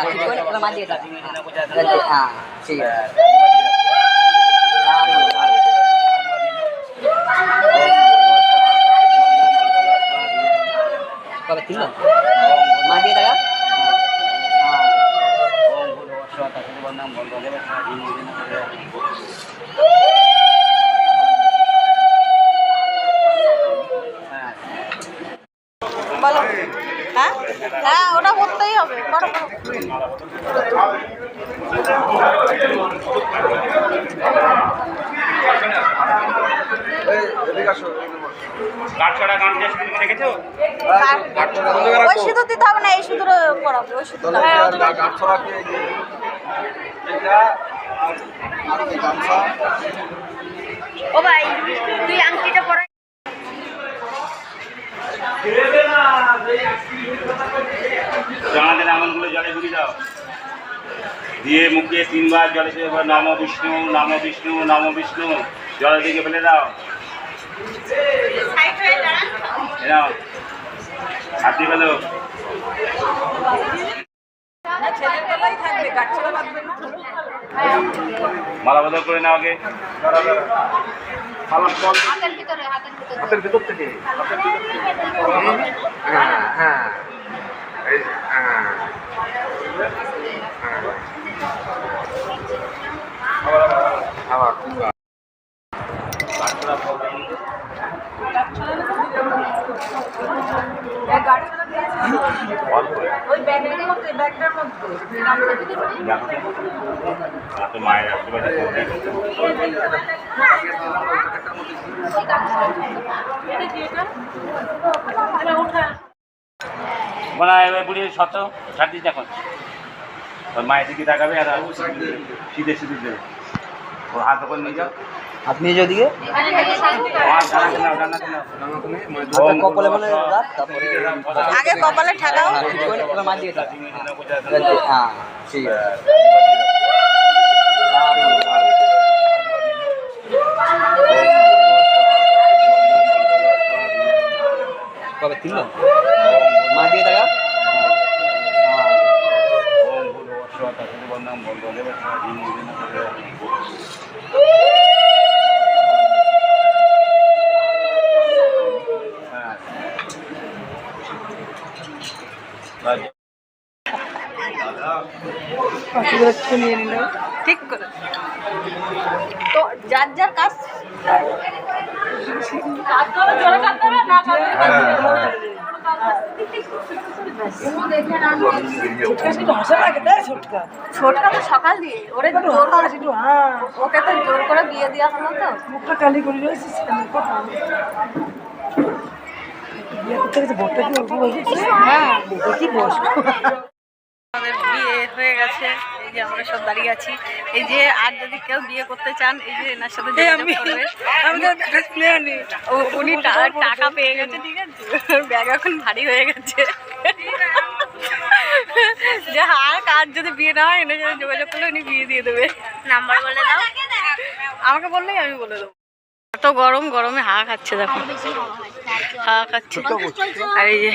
হ্যাঁ কিছুক্ষণ ওরা মাঝিয়ে দাও হ্যাঁ ঠিক আছে কবে তিন মাঝিয়ে দাও বলো হ্যাঁ হ্যাঁ ওটা করতেই হবে করো করো। কাঠছড়া গান যে শুনে দেখেছ? আর- ওই সিঁদুর দিতে হবে না এই সিঁদুর পড়াবে ওই সিঁদুর ও ভাই তুই আংটিটা পরে জানাদের আঙুলগুলো জলে ডুবি দাও দিয়ে মুখে তিনবার জলে নম বিষ্ণু নাম বিষ্ণু নাম বিষ্ণু জলের দিকে ফেলে দাও। এরাও হাত ফেলো মালা বদল করে নাও আগে। হাতের ভিতরে হাতের ভিতরে হ্যাঁ হ্যাঁ এই যে, হ্যাঁ আবার তো মায়ের বুড়ি শত ছাড় দিস এখন। মায়ের দিকে তাকাবে আর সিধে সিধে দেবে। ওর হাত ওপর নিয়ে যাও। আপনি যদি আর জানাতে নাও জানাতে নাও হাতটা কপালে তারপরে আগে কপালে ঠেকাও। হ্যাঁ, হ্যাঁ ঠিক আছে কবে তিন মা দিয়ে টাকা ওম তো যার যার কাজ ছোটকা তো সকাল দিয়ে ওরে জোর করে। ওকে তো জোর করে বিয়ে দেওয়া হলো তো মুখটা কালি করে কথা বিয়ে এই যে আমরা সব দাঁড়িয়ে আছি এই যে আর যদি কেউ বিয়ে করতে চান এই যে এনার সাথে উনি টাকা পেয়ে গেছে ব্যাগ এখন ভারী হয়ে গেছে যে যদি বিয়ে না হয় এনে যোগাযোগ করলে উনি বিয়ে দিয়ে দেবে নাম্বার বলে দাও। আমাকে বললেই আমি বলে দেবো এত গরম, গরমে হা খাচ্ছে, দেখো। হা খাচ্ছে আর এই যে